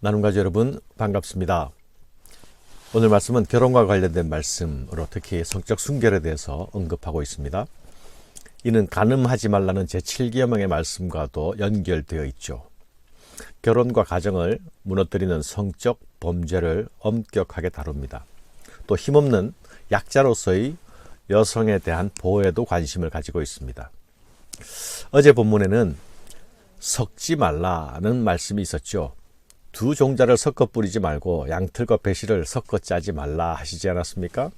나눔가족 여러분 반갑습니다. 오늘 말씀은 결혼과 관련된 말씀으로 특히 성적 순결에 대해서 언급하고 있습니다. 이는 가늠하지 말라는 제7계명의 말씀과도 연결되어 있죠. 결혼과 가정을 무너뜨리는 성적 범죄를 엄격하게 다룹니다. 또 힘없는 약자로서의 여성에 대한 보호에도 관심을 가지고 있습니다. 어제 본문에는 섞지 말라는 말씀이 있었죠. 두 종자를 섞어 뿌리지 말고 양틀과 배실을 섞어 짜지 말라 하시지 않았습니까?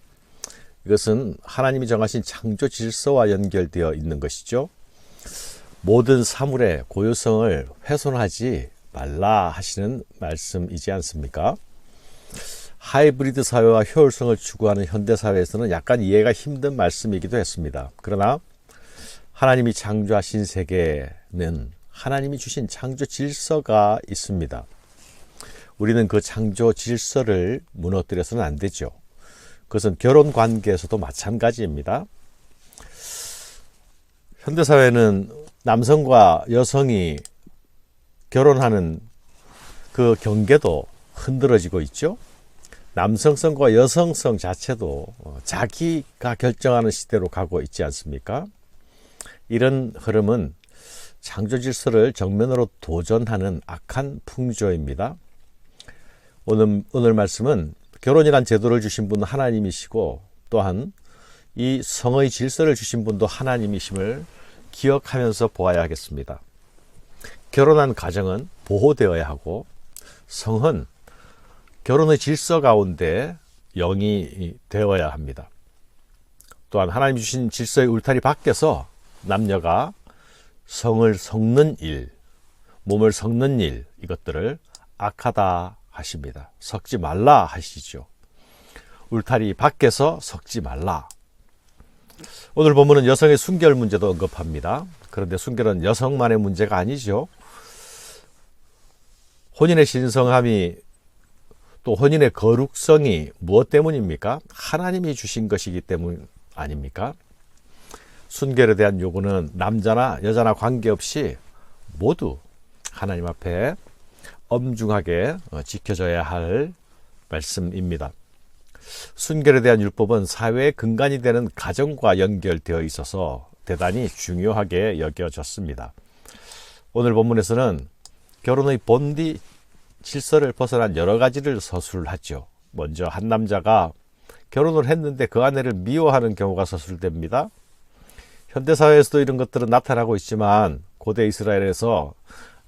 이것은 하나님이 정하신 창조 질서와 연결되어 있는 것이죠. 모든 사물의 고유성을 훼손하지 말라 하시는 말씀이지 않습니까? 하이브리드 사회와 효율성을 추구하는 현대 사회에서는 약간 이해가 힘든 말씀이기도 했습니다. 그러나 하나님이 창조하신 세계는 하나님이 주신 창조 질서가 있습니다. 우리는 그 창조 질서를 무너뜨려서는 안 되죠. 그것은 결혼 관계에서도 마찬가지입니다. 현대 사회는 남성과 여성이 결혼하는 그 경계도 흔들어지고 있죠. 남성성과 여성성 자체도 자기가 결정하는 시대로 가고 있지 않습니까? 이런 흐름은 창조 질서를 정면으로 도전하는 악한 풍조입니다. 오늘, 오늘 말씀은 결혼이란 제도를 주신 분은 하나님이시고 또한 이 성의 질서를 주신 분도 하나님이심을 기억하면서 보아야 하겠습니다. 결혼한 가정은 보호되어야 하고 성은 결혼의 질서 가운데 영이 되어야 합니다. 또한 하나님 주신 질서의 울타리 밖에서 남녀가 성을 섞는 일, 몸을 섞는 일, 이것들을 악하다 하십니다. 섞지 말라 하시죠. 울타리 밖에서 섞지 말라. 오늘 본문은 여성의 순결 문제도 언급합니다. 그런데 순결은 여성만의 문제가 아니죠. 혼인의 신성함이 또 혼인의 거룩성이 무엇 때문입니까? 하나님이 주신 것이기 때문 아닙니까? 순결에 대한 요구는 남자나 여자나 관계없이 모두 하나님 앞에 엄중하게 어, 지켜져야 할 말씀입니다. 순결에 대한 율법은 사회의 근간이 되는 가정과 연결되어 있어서 대단히 중요하게 여겨졌습니다. 오늘 본문에서는 결혼의 본디 질서를 벗어난 여러 가지를 서술하죠. 먼저 한 남자가 결혼을 했는데 그 아내를 미워하는 경우가 서술됩니다. 현대 사회에서도 이런 것들은 나타나고 있지만 고대 이스라엘에서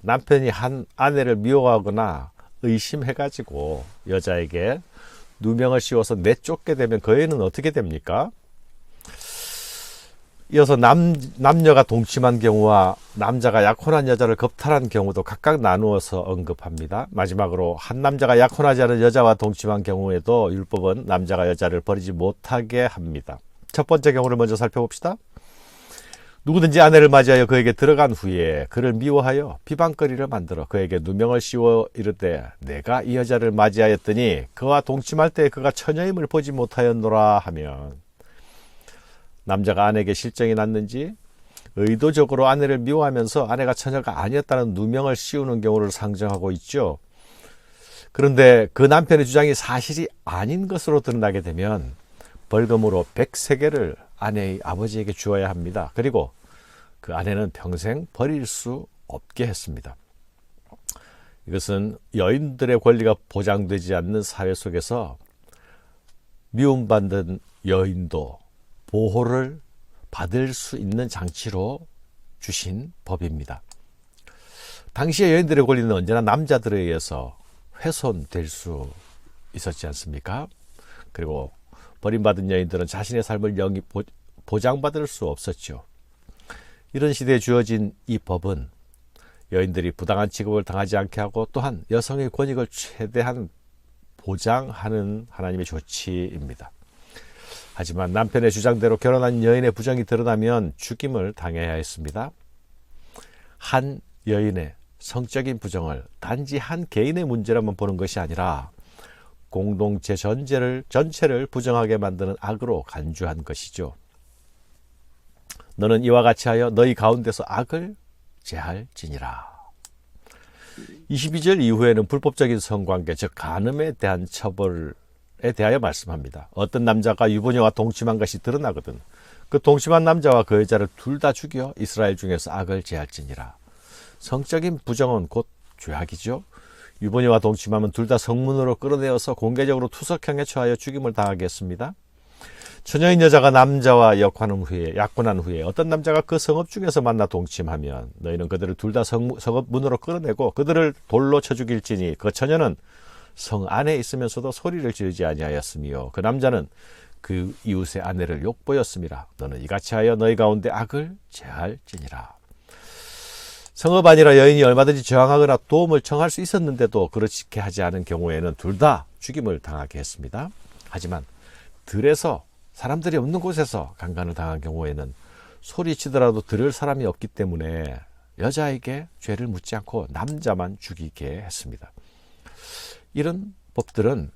남편이 한 아내를 미워하거나 의심해가지고 여자에게 누명을 씌워서 내쫓게 되면 그 애는 어떻게 됩니까? 이어서 남, 남녀가 동침한 경우와 남자가 약혼한 여자를 겁탈한 경우도 각각 나누어서 언급합니다. 마지막으로 한 남자가 약혼하지 않은 여자와 동침한 경우에도 율법은 남자가 여자를 버리지 못하게 합니다. 첫 번째 경우를 먼저 살펴봅시다. 누구든지 아내를 맞이하여 그에게 들어간 후에 그를 미워하여 비방거리를 만들어 그에게 누명을 씌워 이르되 내가 이 여자를 맞이하였더니 그와 동침할 때 그가 처녀임을 보지 못하였노라 하면 남자가 아내에게 실정이 났는지 의도적으로 아내를 미워하면서 아내가 처녀가 아니었다는 누명을 씌우는 경우를 상정하고 있죠. 그런데 그 남편의 주장이 사실이 아닌 것으로 드러나게 되면 벌금으로 백세계를 아내의 아버지에게 주어야 합니다. 그리고 그 아내는 평생 버릴 수 없게 했습니다. 이것은 여인들의 권리가 보장되지 않는 사회 속에서 미움받는 여인도 보호를 받을 수 있는 장치로 주신 법입니다. 당시의 여인들의 권리는 언제나 남자들에 의해서 훼손될 수 있었지 않습니까? 그리고 버림받은 여인들은 자신의 삶을 영이 보장받을 수 없었죠. 이런 시대에 주어진 이 법은 여인들이 부당한 취급을 당하지 않게 하고 또한 여성의 권익을 최대한 보장하는 하나님의 조치입니다. 하지만 남편의 주장대로 결혼한 여인의 부정이 드러나면 죽임을 당해야 했습니다. 한 여인의 성적인 부정을 단지 한 개인의 문제라만 보는 것이 아니라 공동체 전체를 전체를 부정하게 만드는 악으로 간주한 것이죠. 너는 이와 같이 하여 너희 가운데서 악을 제할지니라. 22절 이후에는 불법적인 성관계, 즉 간음에 대한 처벌에 대하여 말씀합니다. 어떤 남자가 유부녀와 동침한 것이 드러나거든. 그 동침한 남자와 그 여자를 둘 다 죽여 이스라엘 중에서 악을 제할지니라. 성적인 부정은 곧 죄악이죠. 유부녀와 동침하면 둘 다 성문으로 끌어내어서 공개적으로 투석형에 처하여 죽임을 당하겠습니다. 처녀인 여자가 남자와 역하는 후에 약혼한 후에 어떤 남자가 그 성읍 중에서 만나 동침하면 너희는 그들을 둘 다 성읍 문으로 끌어내고 그들을 돌로 쳐 죽일지니 그 처녀는 성 안에 있으면서도 소리를 지르지 아니하였으며 그 남자는 그 이웃의 아내를 욕보였습니다. 너는 이같이 하여 너희 가운데 악을 제할지니라. 성읍 아니라 여인이 얼마든지 저항하거나 도움을 청할 수 있었는데도 그렇게 하지 않은 경우에는 둘 다 죽임을 당하게 했습니다. 하지만 들에서 사람들이 없는 곳에서 강간을 당한 경우에는 소리치더라도 들을 사람이 없기 때문에 여자에게 죄를 묻지 않고 남자만 죽이게 했습니다. 이런 법들은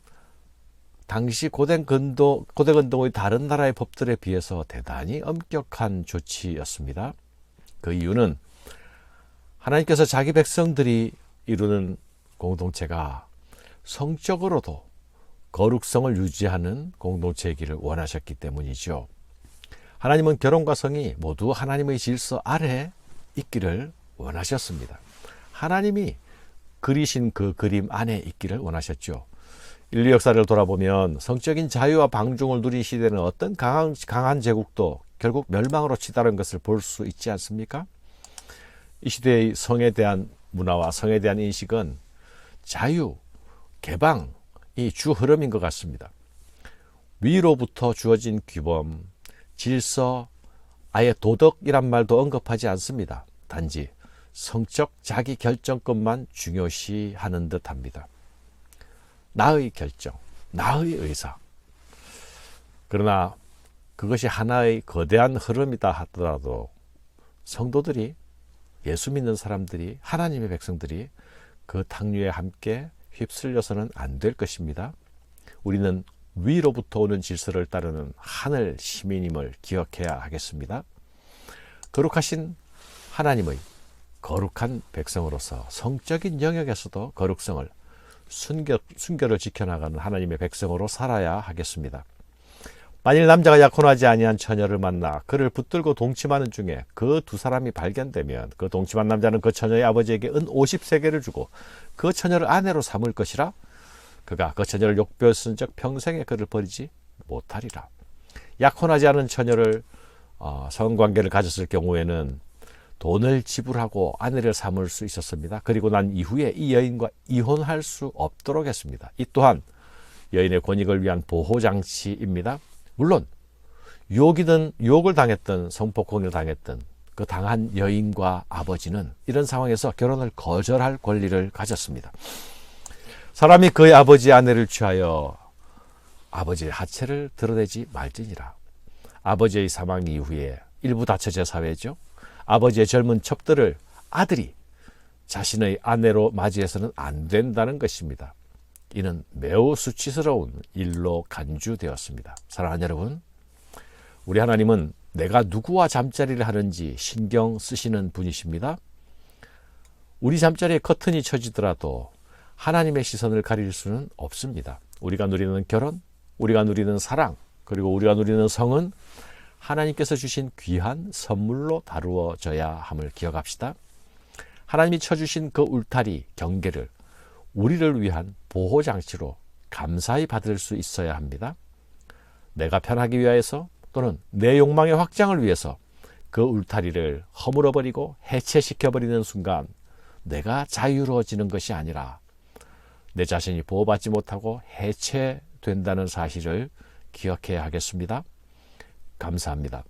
당시 고대 근동, 고대 근동의 다른 나라의 법들에 비해서 대단히 엄격한 조치였습니다. 그 이유는 하나님께서 자기 백성들이 이루는 공동체가 성적으로도 거룩성을 유지하는 공동체이기를 원하셨기 때문이죠. 하나님은 결혼과 성이 모두 하나님의 질서 아래 있기를 원하셨습니다. 하나님이 그리신 그 그림 안에 있기를 원하셨죠. 인류 역사를 돌아보면 성적인 자유와 방중을 누린 시대는 어떤 강한, 강한 제국도 결국 멸망으로 치달은 것을 볼 수 있지 않습니까? 이 시대의 성에 대한 문화와 성에 대한 인식은 자유, 개방, 이 주 흐름인 것 같습니다. 위로부터 주어진 규범, 질서, 아예 도덕이란 말도 언급하지 않습니다. 단지 성적 자기 결정권만 중요시 하는 듯 합니다. 나의 결정, 나의 의사. 그러나 그것이 하나의 거대한 흐름이다 하더라도 성도들이 예수 믿는 사람들이 하나님의 백성들이 그 탕류에 함께 휩쓸려서는 안 될 것입니다. 우리는 위로부터 오는 질서를 따르는 하늘 시민임을 기억해야 하겠습니다. 거룩하신 하나님의 거룩한 백성으로서 성적인 영역에서도 거룩성을 순결, 순결을 지켜나가는 하나님의 백성으로 살아야 하겠습니다. 만일 남자가 약혼하지 아니한 처녀를 만나 그를 붙들고 동침하는 중에 그 두 사람이 발견되면 그 동침한 남자는 그 처녀의 아버지에게 은 50세계를 주고 그 처녀를 아내로 삼을 것이라 그가 그 처녀를 욕되었은 적 평생에 그를 버리지 못하리라. 약혼하지 않은 처녀를 어, 성관계를 가졌을 경우에는 돈을 지불하고 아내를 삼을 수 있었습니다. 그리고 난 이후에 이 여인과 이혼할 수 없도록 했습니다. 이 또한 여인의 권익을 위한 보호 장치입니다. 물론 유혹이든 유혹을 당했던 성폭행을 당했던 그 당한 여인과 아버지는 이런 상황에서 결혼을 거절할 권리를 가졌습니다. 사람이 그의 아버지 아내를 취하여 아버지의 하체를 드러내지 말지니라. 아버지의 사망 이후에 일부 다처제 사회죠. 아버지의 젊은 첩들을 아들이 자신의 아내로 맞이해서는 안 된다는 것입니다. 이는 매우 수치스러운 일로 간주되었습니다. 사랑하는 여러분, 우리 하나님은 내가 누구와 잠자리를 하는지 신경 쓰시는 분이십니다. 우리 잠자리에 커튼이 쳐지더라도 하나님의 시선을 가릴 수는 없습니다. 우리가 누리는 결혼, 우리가 누리는 사랑, 그리고 우리가 누리는 성은 하나님께서 주신 귀한 선물로 다루어져야 함을 기억합시다. 하나님이 쳐주신 그 울타리, 경계를 우리를 위한 보호 장치로 감사히 받을 수 있어야 합니다. 내가 편하기 위해서 또는 내 욕망의 확장을 위해서 그 울타리를 허물어 버리고 해체시켜 버리는 순간 내가 자유로워지는 것이 아니라 내 자신이 보호받지 못하고 해체된다는 사실을 기억해야 하겠습니다. 감사합니다.